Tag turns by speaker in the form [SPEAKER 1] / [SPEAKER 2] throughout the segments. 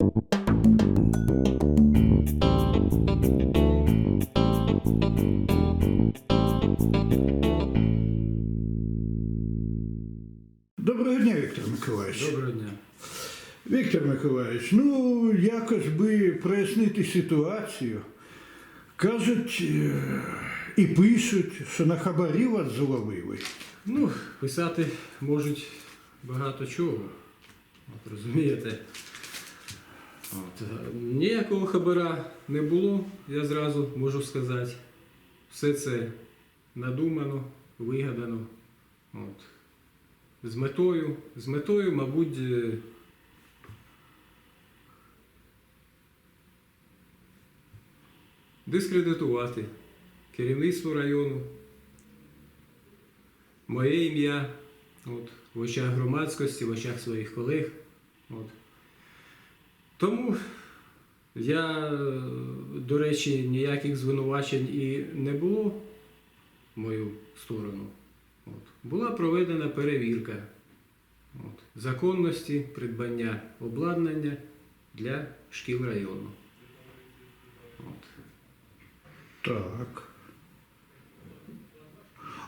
[SPEAKER 1] Доброго дня, Віктор Миколаївич.
[SPEAKER 2] Доброго дня.
[SPEAKER 1] Віктор Миколаївич, ну якось би прояснити ситуацію. Кажуть е, і пишуть, що на хабарі вас зловили.
[SPEAKER 2] Ну, писати можуть багато чого. От, розумієте? Е, ніякого хабара не було, я зразу можу сказати. Все це надумано, вигадано. От. З метою, з метою, мабуть, е, дискредитувати керівництво району, моє ім'я от, в очах громадськості, в очах своїх колег. От. Тому я, до речі, ніяких звинувачень і не було в мою сторону. От. Була проведена перевірка от, законності придбання обладнання для шкіл району. От.
[SPEAKER 1] Так.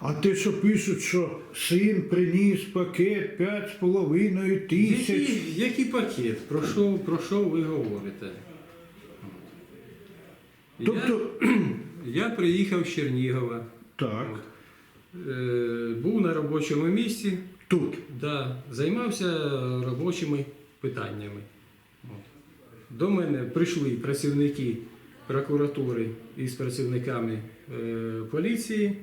[SPEAKER 1] А те, що пишуть, що син приніс пакет 5,5 тисяч.
[SPEAKER 2] Який, який пакет? Про що, про що ви говорите?
[SPEAKER 1] Тобто,
[SPEAKER 2] я, я приїхав з Чернігова,
[SPEAKER 1] так,
[SPEAKER 2] е, був на робочому місці,
[SPEAKER 1] тут.
[SPEAKER 2] да, займався робочими питаннями. От. До мене прийшли працівники прокуратури із працівниками е, поліції.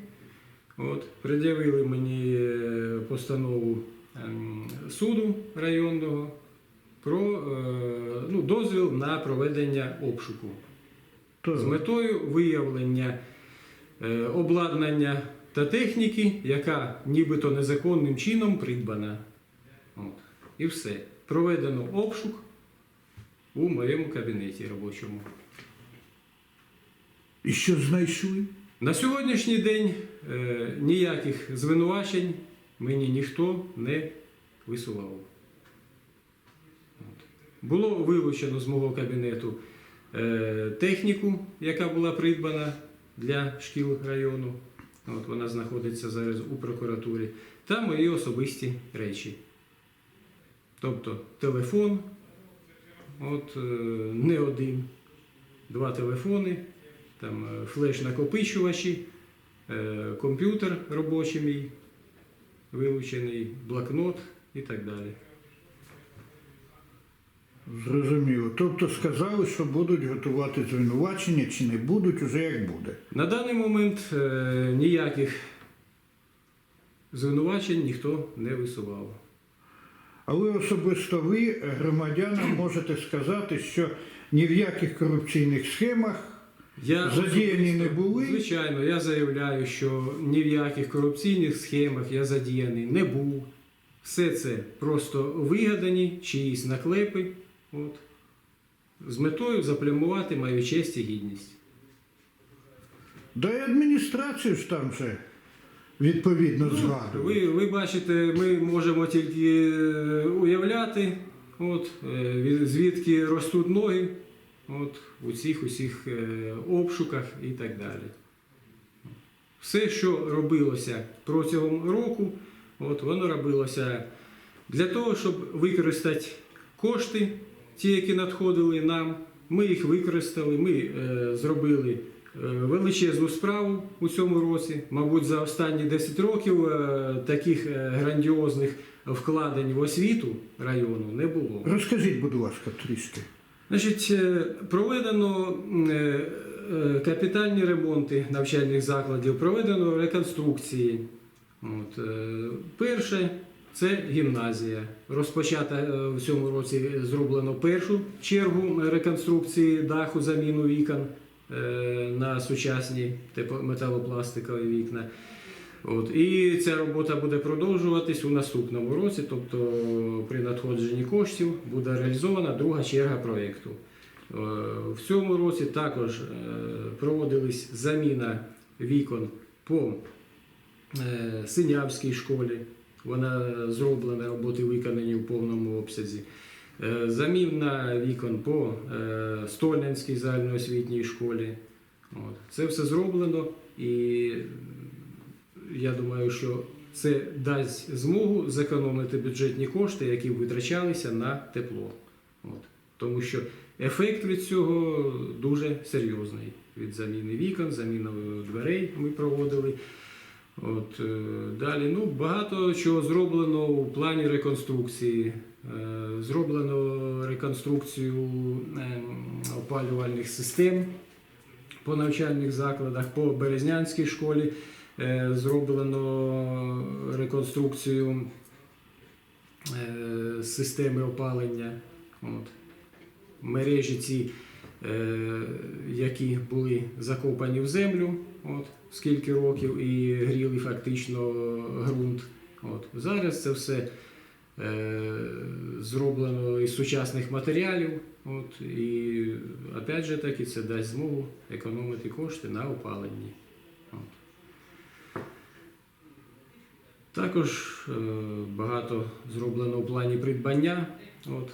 [SPEAKER 2] От, пред'явили мені е, постанову ем, суду районного про е, ну, дозвіл на проведення обшуку з метою виявлення е, обладнання та техніки, яка нібито незаконним чином придбана. От. І все. Проведено обшук у моєму кабінеті робочому.
[SPEAKER 1] І що знайшли?
[SPEAKER 2] На сьогоднішній день е, ніяких звинувачень мені ніхто не висував. Було вилучено з мого кабінету е, техніку, яка була придбана для шкіл району. От, вона знаходиться зараз у прокуратурі, та мої особисті речі. Тобто телефон, от, е, не один, два телефони, там е, флеш-накопичувачі, е, комп'ютер робочий мій, вилучений, блокнот і так далі.
[SPEAKER 1] Зрозуміло. Тобто сказали, що будуть готувати звинувачення, чи не будуть, уже як буде.
[SPEAKER 2] На даний момент е, ніяких звинувачень ніхто не висував.
[SPEAKER 1] Але особисто ви громадянам можете сказати, що ні в яких корупційних схемах
[SPEAKER 2] Я
[SPEAKER 1] Задіяні не були?
[SPEAKER 2] Звичайно, я заявляю, що ні в яких корупційних схемах я задіяний не був. Все це просто вигадані чиїсь наклепи, от, з метою заплямувати мою честь і гідність.
[SPEAKER 1] да і адміністрацію ж там же відповідно згадують.
[SPEAKER 2] Ви, ви бачите, ми можемо тільки е, уявляти, от, е, звідки ростуть ноги от, у цих усіх е, обшуках і так далі. Все, що робилося протягом року, от, воно робилося для того, щоб використати кошти, ті, які надходили нам. Ми їх використали, ми е, зробили е, величезну справу у цьому році. Мабуть, за останні 10 років е, таких е, грандіозних вкладень в освіту району не було.
[SPEAKER 1] Розкажіть, будь ласка, трішки.
[SPEAKER 2] Значить, е, проведено е, е, капітальні ремонти навчальних закладів, проведено реконструкції. От, перше це гімназія. Розпочата в цьому році зроблено першу чергу реконструкції даху, заміну вікон на сучасні металопластикові вікна. От, і ця робота буде продовжуватись у наступному році, тобто при надходженні коштів буде реалізована друга черга проєкту. Е, В цьому році також е, проводилась заміна вікон по е, Синявській школі. Вона зроблена, роботи виконані в повному обсязі. Заміна вікон по Стольненській загальноосвітній школі. Це все зроблено, і я думаю, що це дасть змогу зекономити бюджетні кошти, які витрачалися на тепло. От. Тому що ефект від цього дуже серйозний. Від заміни вікон, заміни дверей ми проводили. От, е, далі ну, багато чого зроблено у плані реконструкції. Е, Зроблено реконструкцію ем, опалювальних систем по навчальних закладах, по Березнянській школі зроблено реконструкцію е, системи опалення. От. Мережі ці, е, які були закопані в землю, от, скільки років, і гріли фактично ґрунт. От. Зараз це все е, зроблено із сучасних матеріалів. От, і опять же таки це дасть змогу економити кошти на опаленні. Також е, багато зроблено в плані придбання. От,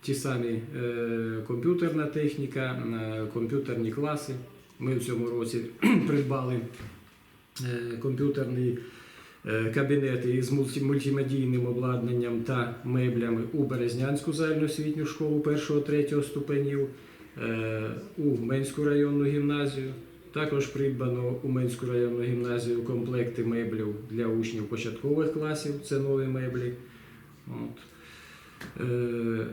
[SPEAKER 2] ті самі е, комп'ютерна техніка, е, комп'ютерні класи. Ми в цьому році придбали комп'ютерні кабінети із мультимедійним обладнанням та меблями у Березнянську загальноосвітню школу 1-3 ступенів, у Менську районну гімназію. Також придбано у Менську районну гімназію комплекти меблів для учнів початкових класів. Це нові меблі. От. Е,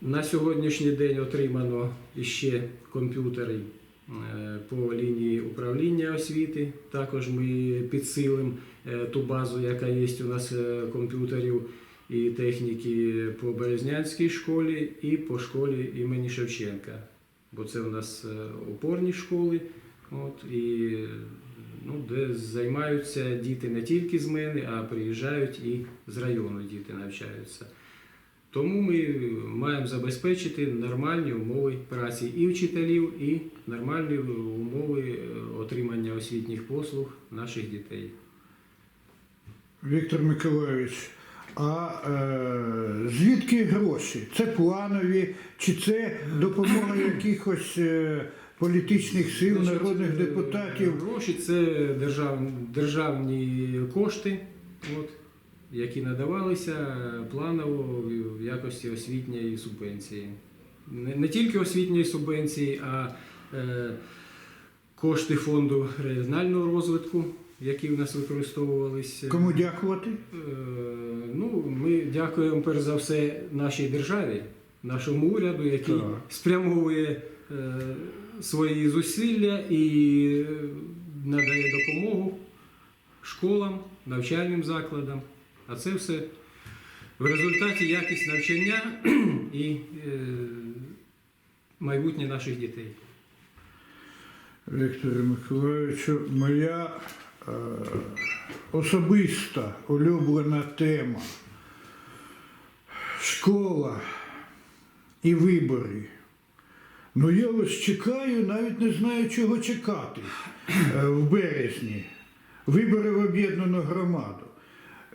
[SPEAKER 2] на сьогоднішній день отримано іще комп'ютери е, по лінії управління освіти. Також ми підсилимо е, ту базу, яка є у нас е, комп'ютерів і техніки по Березнянській школі і по школі імені Шевченка. Бо це у нас е, опорні школи, от, і, ну, де займаються діти не тільки з мене, а приїжджають і з району діти навчаються. Тому ми маємо забезпечити нормальні умови праці і вчителів, і нормальні умови е, отримання освітніх послуг наших дітей.
[SPEAKER 1] Віктор Миколайович, а е, звідки гроші? Це планові, чи це допомога якихось е, політичних сил, народних
[SPEAKER 2] е,
[SPEAKER 1] депутатів?
[SPEAKER 2] Гроші це держав, державні кошти, от, які надавалися планово в якості освітньої субвенції. Не, не тільки освітньої субвенції, а е, кошти фонду регіонального розвитку, які в нас використовувалися.
[SPEAKER 1] Кому дякувати?
[SPEAKER 2] Е, Ну, ми дякуємо перш за все нашій державі, нашому уряду, який
[SPEAKER 1] Так.
[SPEAKER 2] спрямовує е, свої зусилля і е, надає допомогу школам, навчальним закладам. А це все в результаті якість навчання і майбутнє наших дітей.
[SPEAKER 1] Вікторе Миколайовичу, моя особиста улюблена тема школа і вибори. Ну я ось чекаю, навіть не знаю, чого чекати е, в березні. Вибори в об'єднану громаду.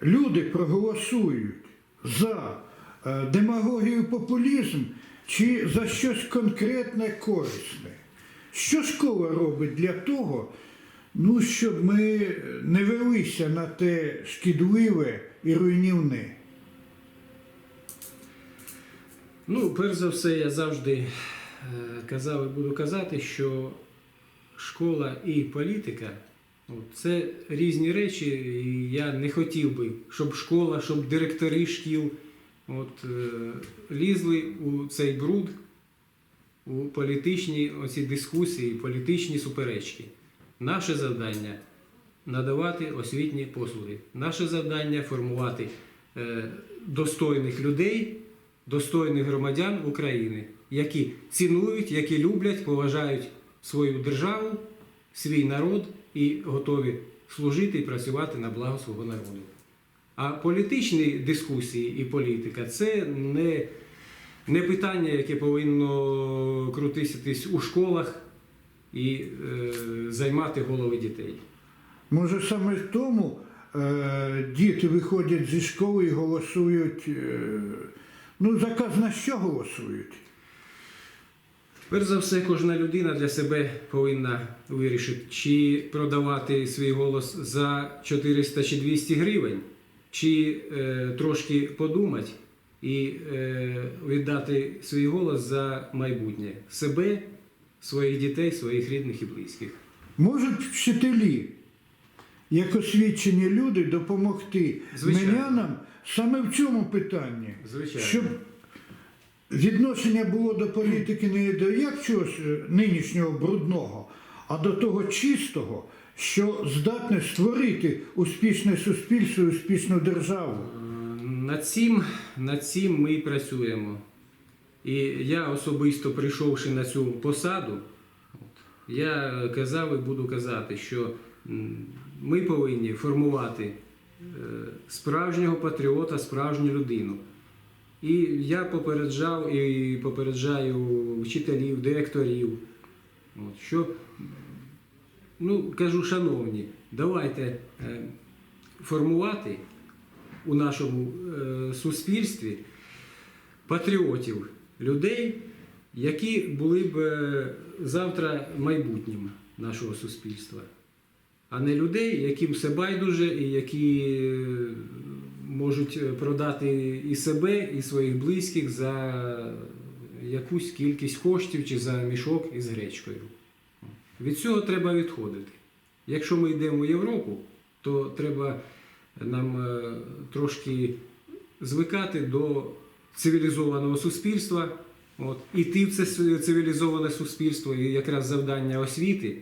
[SPEAKER 1] Люди проголосують за е, демагогію популізм чи за щось конкретне корисне. Що школа робить для того, ну, щоб ми не велися на те шкідливе і руйнівне?
[SPEAKER 2] Ну, перш за все, я завжди е, казав і буду казати, що школа і політика це різні речі, і я не хотів би, щоб школа, щоб директори шкіл от, е, лізли у цей бруд, у політичні оці дискусії, політичні суперечки. Наше завдання надавати освітні послуги. Наше завдання формувати е, достойних людей, достойних громадян України, які цінують, які люблять, поважають свою державу, свій народ і готові служити і працювати на благо свого народу. А політичні дискусії і політика це не, не питання, яке повинно крутитись у школах і е, займати голови дітей.
[SPEAKER 1] Може, саме тому е, діти виходять зі школи і голосують е, Ну, заказ на що голосують?
[SPEAKER 2] Перш за все, кожна людина для себе повинна вирішити, чи продавати свій голос за 400 чи 200 гривень, чи е, трошки подумати і е, віддати свій голос за майбутнє себе, своїх дітей, своїх рідних і близьких.
[SPEAKER 1] Можуть вчителі, як освічені люди, допомогти
[SPEAKER 2] Звичайно.
[SPEAKER 1] мирянам саме в цьому питанні.
[SPEAKER 2] Звичайно.
[SPEAKER 1] Щоб відношення було до політики не до як чогось е, нинішнього брудного, а до того чистого, що здатне створити успішне суспільство, і успішну державу.
[SPEAKER 2] Е, Над цим, над цим ми і працюємо. І я особисто прийшовши на цю посаду, я казав і буду казати, що ми повинні формувати е, справжнього патріота, справжню людину. І я попереджав і попереджаю вчителів, директорів, що ну, кажу, шановні, давайте е, формувати у нашому е, суспільстві патріотів, людей, які були б е, завтра майбутнім нашого суспільства, а не людей, яким все байдуже і які е, можуть е, продати і себе, і своїх близьких за якусь кількість коштів чи за мішок із гречкою. Від цього треба відходити. Якщо ми йдемо в Європу, то треба нам трошки звикати до цивілізованого суспільства, от, іти в це цивілізоване суспільство, і якраз завдання освіти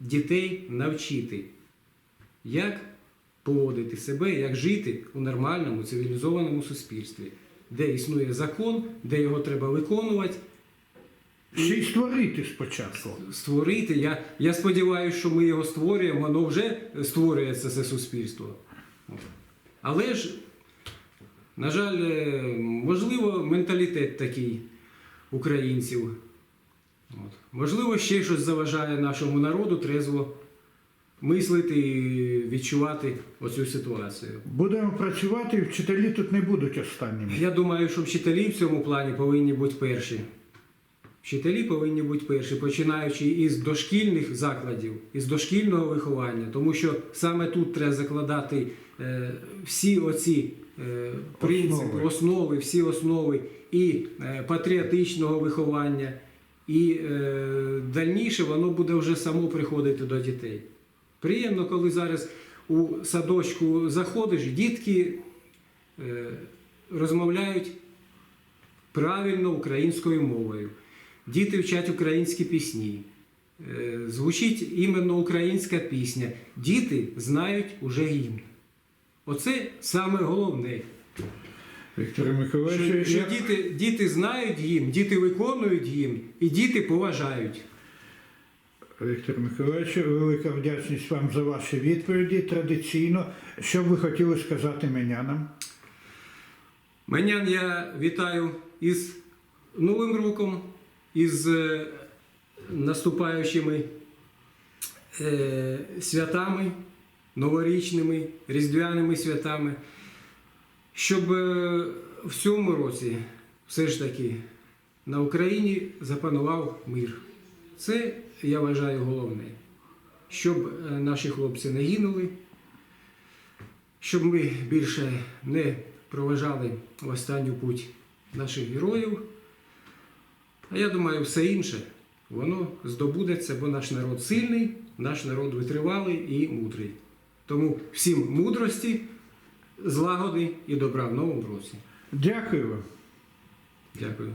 [SPEAKER 2] дітей навчити, як поводити себе, як жити у нормальному цивілізованому суспільстві, де існує закон, де його треба виконувати,
[SPEAKER 1] Ще й створити спочатку.
[SPEAKER 2] створити. Я, я сподіваюся, що ми його створюємо, воно вже створюється це суспільство. Але ж, на жаль, е, можливо, менталітет такий українців. От. Можливо, ще щось заважає нашому народу трезво мислити і відчувати оцю ситуацію.
[SPEAKER 1] Будемо працювати, і вчителі тут не будуть останніми.
[SPEAKER 2] Я думаю, що вчителі в цьому плані повинні бути перші. Вчителі повинні бути перші, починаючи із дошкільних закладів, із дошкільного виховання, тому що саме тут треба закладати е, всі оці принципи,
[SPEAKER 1] Основи.
[SPEAKER 2] основи, всі основи і е, патріотичного виховання, і е, дальніше воно буде вже само приходити до дітей. Приємно, коли зараз у садочку заходиш, дітки е, розмовляють правильно українською мовою. Діти вчать українські пісні. Е, Звучить іменно українська пісня. Діти знають уже гімн. Оце саме головне.
[SPEAKER 1] Віктор Миколаївич,
[SPEAKER 2] що
[SPEAKER 1] я-
[SPEAKER 2] діти, діти знають гімн, діти виконують гімн, і діти поважають.
[SPEAKER 1] Віктор Миколаївич, велика вдячність вам за ваші відповіді. Традиційно, що б ви хотіли сказати менянам?
[SPEAKER 2] Менян я вітаю із Новим роком, із е, наступаючими е, святами, новорічними, різдвяними святами, щоб е, в цьому році все ж таки на Україні запанував мир. Це, я вважаю, головне, щоб е, наші хлопці не гинули, щоб ми більше не проважали в останню путь наших героїв. А я думаю, все інше воно здобудеться, бо наш народ сильний, наш народ витривалий і мудрий. Тому всім мудрості, злагоди і добра в новому році.
[SPEAKER 1] Дякую вам.
[SPEAKER 2] Дякую.